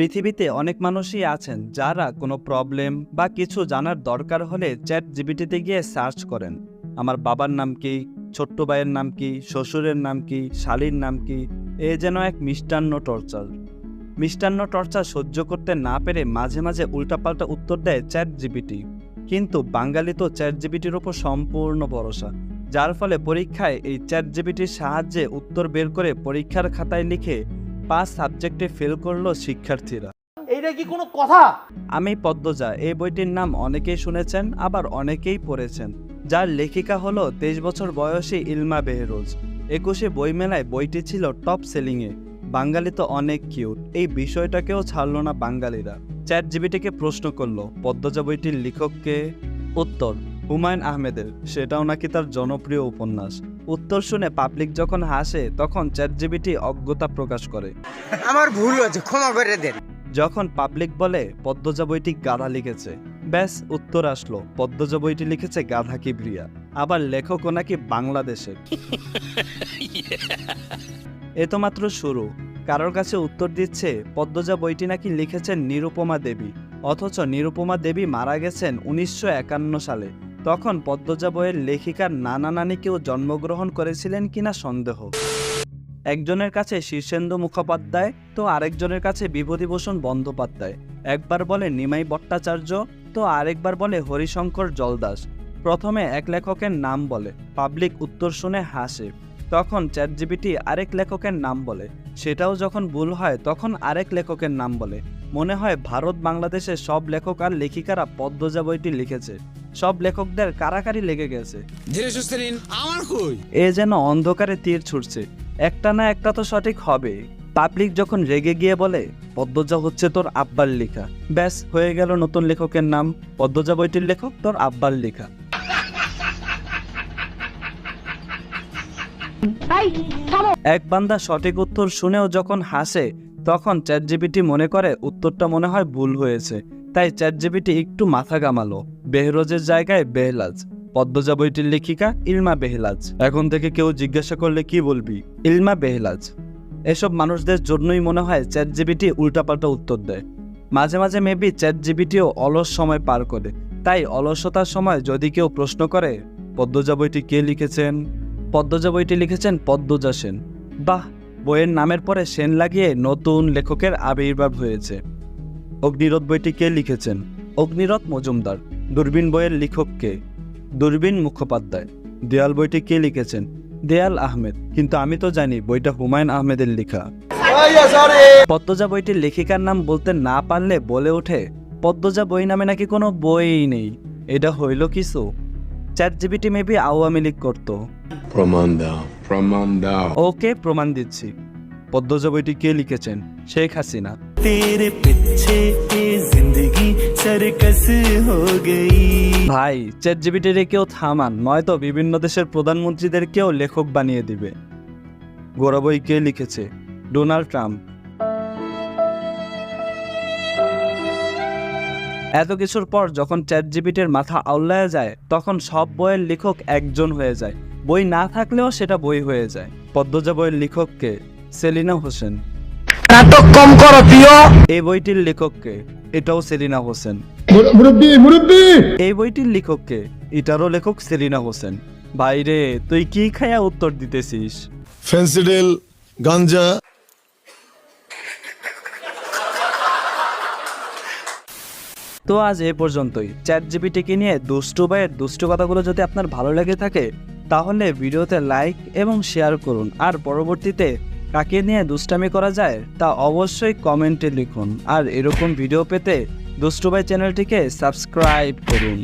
পৃথিবীতে অনেক মানুষই আছেন যারা কোনো প্রবলেম বা কিছু জানার দরকার হলে চ্যাট জিবিটিতে গিয়ে সার্চ করেন। আমার বাবার নাম কি, ছোট্ট ভাইয়ের নাম কি, শ্বশুরের নাম কি, শালীর নাম কি, এ যেন এক মিষ্টান্ন টর্চার মিষ্টান্ন টর্চার সহ্য করতে না পেরে মাঝে মাঝে উল্টাপাল্টা উত্তর দেয় চ্যাট জিবিটি কিন্তু বাঙালি তো চ্যাট জিবিটির ওপর সম্পূর্ণ ভরসা, যার ফলে পরীক্ষায় এই চ্যাট জিবিটির সাহায্যে উত্তর বের করে পরীক্ষার খাতায় লিখে পাঁচ সাবজেক্টে ফেল করল শিক্ষার্থীরা। এইটা কি কোনো কথা? আমি পদ্মজা এই বইটির নাম অনেকেই শুনেছেন আবার অনেকেই পড়েছেন। যার লেখিকা হলো তেইশ বছর বয়সী ইলমা বেহরোজ। একুশে বইমেলায় বইটি ছিল টপ সেলিংয়ে বাঙালি তো অনেক কিউট এই বিষয়টাকেও ছাড়ল না বাঙালিরা। চ্যাট জিবিটিকে প্রশ্ন করল পদ্মজা বইটির লেখককে? উত্তর হুমায়ুন আহমেদের। সেটাও নাকি তার জনপ্রিয় উপন্যাস। উত্তর শুনে পাবলিক যখন হাসে তখন চ্যাট জিবিটি অজ্ঞতা প্রকাশ করে। আমার ভুল হয়েছে ক্ষমা করে দেন। যখন পাবলিক বলে পদ্মজা বইটি গাধা লিখেছে। ব্যাস উত্তর আসলো পদ্মজা বইটি লিখেছে গাধা কিবরিয়া। আবার লেখকও নাকি বাংলাদেশের। এ তো মাত্র শুরু। কারোর কাছে উত্তর দিচ্ছে পদ্মজা বইটি নাকি লিখেছেন নিরুপমা দেবী। অথচ নিরুপমা দেবী মারা গেছেন উনিশশো একান্ন সালে। তখন পদ্মজা বইয়ের লেখিকার নানা নানি কেউ জন্মগ্রহণ করেছিলেন কিনা সন্দেহ। একজনের কাছে শীর্ষেন্দু মুখোপাধ্যায়, তো আরেকজনের কাছে বিভূতিভূষণ বন্দ্যোপাধ্যায়। একবার বলে নিমাই ভট্টাচার্য, তো আরেকবার বলে হরিশঙ্কর জলদাস। প্রথমে এক লেখকের নাম বলে, পাবলিক উত্তর শুনে হাসে। তখন চ্যাটজিবিটি আরেক লেখকের নাম বলে, সেটাও যখন ভুল হয় তখন আরেক লেখকের নাম বলে। মনে হয় ভারত বাংলাদেশের সব লেখক আর লেখিকারা পদ্মজা বইটি লিখেছে। সব লেখকদের কারাকারি লেগে গেছে। ধীরে সুস্থে নিন আমার কই? এ যেন অন্ধকারে তীর ছুটছে। একটা না একটা তো সঠিক হবে। পাবলিক যখন রেগে গিয়ে বলে পদ্মজা হচ্ছে তোর আব্বার লেখা। ব্যাস হয়ে গেল নতুন লেখকের নাম। পদ্মজা বইটির লেখক তোর আব্বার লেখা। এক বান্দা সঠিক উত্তর শুনেও যখন হাসে তখন চ্যাটজিবিটি মনে করে, উত্তরটা মনে হয় ভুল হয়েছে। তাই চ্যাটজিবিটি একটু মাথা গামালো বেহরোজের জায়গায় বেহলাজ পদ্মজা বইটির লেখিকা ইলমা বেহলাজ। এখন থেকে কেউ জিজ্ঞাসা করলে কি বলবি? ইলমা বেহলাজ। এসব মানুষদের জন্যই মনে হয় চ্যাট জিবিটি উল্টাপাল্টা উত্তর দেয়। মাঝে মাঝে মেবি চ্যাট জিবিটিও অলস সময় পার করে। তাই অলসতার সময় যদি কেউ প্রশ্ন করে পদ্মজা বইটি কে লিখেছেন? পদ্মজা বইটি লিখেছেন পদ্মজা সেন। বাহ! বইয়ের নামের পরে সেন লাগিয়ে নতুন লেখকের আবির্ভাব হয়েছে। অগ্নিরথ বইটি কে লিখেছেন? অগ্নিরথ মজুমদার। দূরবীন বইয়ের লেখক কে? দূরবীন মুখোপাধ্যায়। দেয়াল বইটি কে লিখেছেন? দেয়াল আহমেদ। কিন্তু আমি তো জানি বইটা হুমায়ুন আহমেদের লেখা। পদ্মজা বইটির লেখিকার নাম বলতে না পারলে বলে ওঠে, পদ্মজা বই নামে নাকি কোনো বইই নেই। এটা হইল কিছু chat GPT maybe Awami League করতো। প্রমাণ দাও প্রমাণ দাও। ওকে প্রমাণ দিচ্ছি। পদ্মজ বইটি কে লিখেছেন? শেখ হাসিনা। তেরে পিছে জিন্দগি সার্কাস হো গই ভাই চ্যাট জিপিটিরে কেউ থামান নয়তো বিভিন্ন দেশের প্রধানমন্ত্রীদের কেউ লেখক বানিয়ে দিবে। গোরাবই কে লিখেছে? Donald Trump. এত কিছুর পর যখন চ্যাট জিপিটির মাথা আউল্লায় যায় তখন সব বইয়ের লেখক একজন হয়ে যায়। বই না থাকলেও সেটা বই হয়ে যায়। পদ্মজা বইয়ের লেখককে সেলিনা হোসেন। নাটক কম করো প্রিয়। এই বইটির লেখককে এটাও সেলিনা হোসেন। এই বইটির লেখককে এটারও লেখক সেলিনা হোসেন। বাইরে তুই কি খায়া উত্তর দিতেছিস? ফেন্সিডেল গাঞ্জা। তো আজ এ পর্যন্তই। চ্যাট জিপিটিকে নিয়ে দুষ্টু ভাইয়ের দুষ্টু কথাগুলো যদি আপনার ভালো লেগে থাকে তাহলে ভিডিওতে লাইক এবং শেয়ার করুন। আর পরবর্তীতে কাকে নিয়ে দুষ্টামি করা যায় তা অবশ্যই কমেন্টে লিখুন। আর এরকম ভিডিও পেতে দুষ্টুবাই চ্যানেলটিকে সাবস্ক্রাইব করুন।